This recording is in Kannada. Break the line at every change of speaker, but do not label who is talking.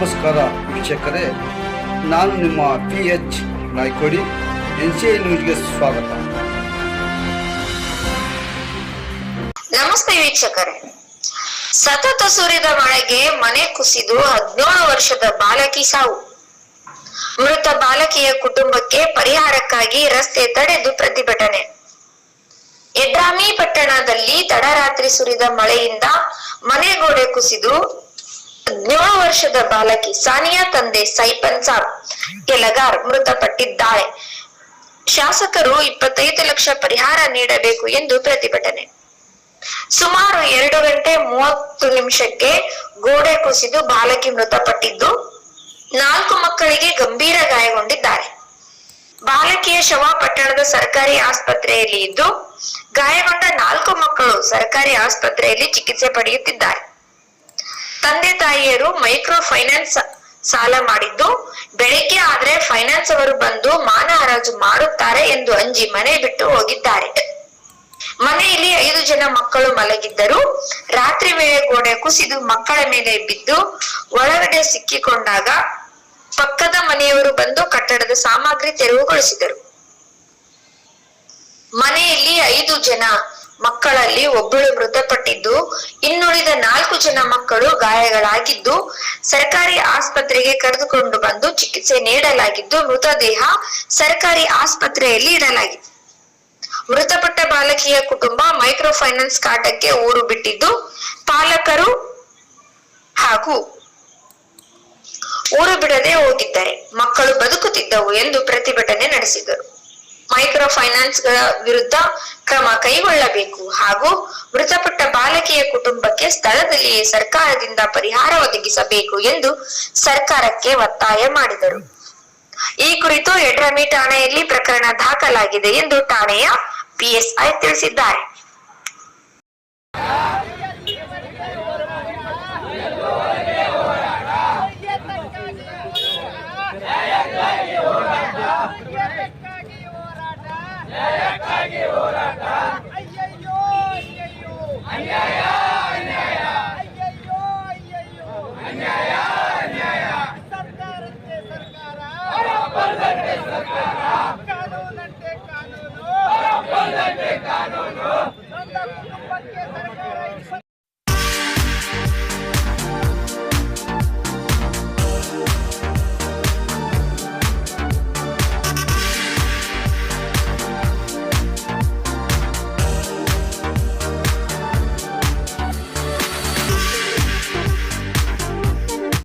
ವೀಕ್ಷಕರೇ, ನಾನು ನಿಮ್ಮ P H Naikodi N C I ನ್ಯೂಸ್ಗೆ ಸ್ವಾಗತ.
ನಮಸ್ತೆ ವೀಕ್ಷಕರೇ. ಸತತ ಸುರಿದ ಮಳೆಗೆ ಮನೆ ಕುಸಿದು ಹದಿನೇಳು ವರ್ಷದ ಬಾಲಕಿ ಸಾವು. ಮೃತ ಬಾಲಕಿಯ ಕುಟುಂಬಕ್ಕೆ ಪರಿಹಾರಕ್ಕಾಗಿ ರಸ್ತೆ ತಡೆದು ಪ್ರತಿಭಟನೆ. ಯಡ್ರಾಮಿ ಪಟ್ಟಣದಲ್ಲಿ ತಡರಾತ್ರಿ ಸುರಿದ ಮಳೆಯಿಂದ ಮನೆ ಗೋಡೆ ಕುಸಿದು ಹದಿನೇಳು ವರ್ಷದ ಬಾಲಕಿ ಸಾನಿಯಾ ತಂದೆ ಸೈಪನ್ ಸಾಬ್ ಕೆಲಗಾರ್ ಮೃತಪಟ್ಟಿದ್ದಾಳೆ. ಶಾಸಕರು ಇಪ್ಪತ್ತೈದು ಲಕ್ಷ ಪರಿಹಾರ ನೀಡಬೇಕು ಎಂದು ಪ್ರತಿಭಟನೆ. ಸುಮಾರು ಎರಡು ಗಂಟೆ ಮೂವತ್ತು ನಿಮಿಷಕ್ಕೆ ಗೋಡೆ ಕುಸಿದು ಬಾಲಕಿ ಮೃತಪಟ್ಟಿದ್ದು, ನಾಲ್ಕು ಮಕ್ಕಳಿಗೆ ಗಂಭೀರ ಗಾಯಗೊಂಡಿದ್ದಾರೆ. ಬಾಲಕಿಯ ಶವ ಪಟ್ಟಣದ ಸರ್ಕಾರಿ ಆಸ್ಪತ್ರೆಯಲ್ಲಿ ಇದ್ದು, ಗಾಯಗೊಂಡ ನಾಲ್ಕು ಮಕ್ಕಳು ಸರ್ಕಾರಿ ಆಸ್ಪತ್ರೆಯಲ್ಲಿ ಚಿಕಿತ್ಸೆ ಪಡೆಯುತ್ತಿದ್ದಾರೆ. ತಂದೆ ತಾಯಿಯರು ಮೈಕ್ರೋ ಫೈನಾನ್ಸ್ ಸಾಲ ಮಾಡಿದ್ದು. ಬೆಳಿಗ್ಗೆ ಆದ್ರೆ ಫೈನಾನ್ಸ್ ಅವರು ಬಂದು ಮಾನ ಹರಾಜು ಮಾಡುತ್ತಾರೆ ಎಂದು ಅಂಜಿ ಮನೆ ಬಿಟ್ಟು ಹೋಗಿದ್ದಾರೆ. ಮನೆಯಲ್ಲಿ ಐದು ಜನ ಮಕ್ಕಳು ಮಲಗಿದ್ದರು. ರಾತ್ರಿ ವೇಳೆ ಗೋಡೆ ಕುಸಿದು ಮಕ್ಕಳ ಮೇಲೆ ಬಿದ್ದು ಒಳಗಡೆ ಸಿಕ್ಕಿಕೊಂಡಾಗ ಪಕ್ಕದ ಮನೆಯವರು ಬಂದು ಕಟ್ಟಡದ ಸಾಮಗ್ರಿ ತೆರವುಗೊಳಿಸಿದರು. ಮನೆಯಲ್ಲಿ ಐದು ಜನ ಮಕ್ಕಳಲ್ಲಿ ಒಬ್ಬಳು ಮೃತಪಟ್ಟಿದ್ದು. ಇನ್ನುಳಿದ ನಾಲ್ಕು ಜನ ಮಕ್ಕಳು ಗಾಯಗಳಾಗಿದ್ದು, ಸರ್ಕಾರಿ ಆಸ್ಪತ್ರೆಗೆ ಕರೆದುಕೊಂಡು ಬಂದು ಚಿಕಿತ್ಸೆ ನೀಡಲಾಗಿದ್ದು, ಮೃತದೇಹ ಸರ್ಕಾರಿ ಆಸ್ಪತ್ರೆಯಲ್ಲಿ ಇಡಲಾಗಿದೆ. ಮೃತಪಟ್ಟ ಬಾಲಕಿಯ ಕುಟುಂಬ ಮೈಕ್ರೋ ಫೈನಾನ್ಸ್ ಕಾಟಕ್ಕೆ ಊರು ಬಿಟ್ಟಿದ್ದು, ಪಾಲಕರು ಹಾಗೂ ಊರು ಬಿಡದೆ ಹೋಗಿದ್ದಾರೆ. ಮಕ್ಕಳು ಬದುಕುತ್ತಿದ್ದವು ಎಂದು ಪ್ರತಿಭಟನೆ ನಡೆಸಿದರು. ಮೈಕ್ರೋ ಫೈನಾನ್ಸ್ಗಳ ವಿರುದ್ಧ ಕ್ರಮ ಕೈಗೊಳ್ಳಬೇಕು ಹಾಗೂ ಮೃತಪಟ್ಟ ಬಾಲಕಿಯ ಕುಟುಂಬಕ್ಕೆ ಸ್ಥಳದಲ್ಲಿಯೇ ಸರ್ಕಾರದಿಂದ ಪರಿಹಾರ ಒದಗಿಸಬೇಕು ಎಂದು ಸರ್ಕಾರಕ್ಕೆ ಒತ್ತಾಯ ಮಾಡಿದರು. ಈ ಕುರಿತು ಎಡ್ರಮಿ ಠಾಣೆಯಲ್ಲಿ ಪ್ರಕರಣ ದಾಖಲಾಗಿದೆ ಎಂದು ಠಾಣೆಯ ಪಿಎಸ್ಐ ತಿಳಿಸಿದ್ದಾರೆ.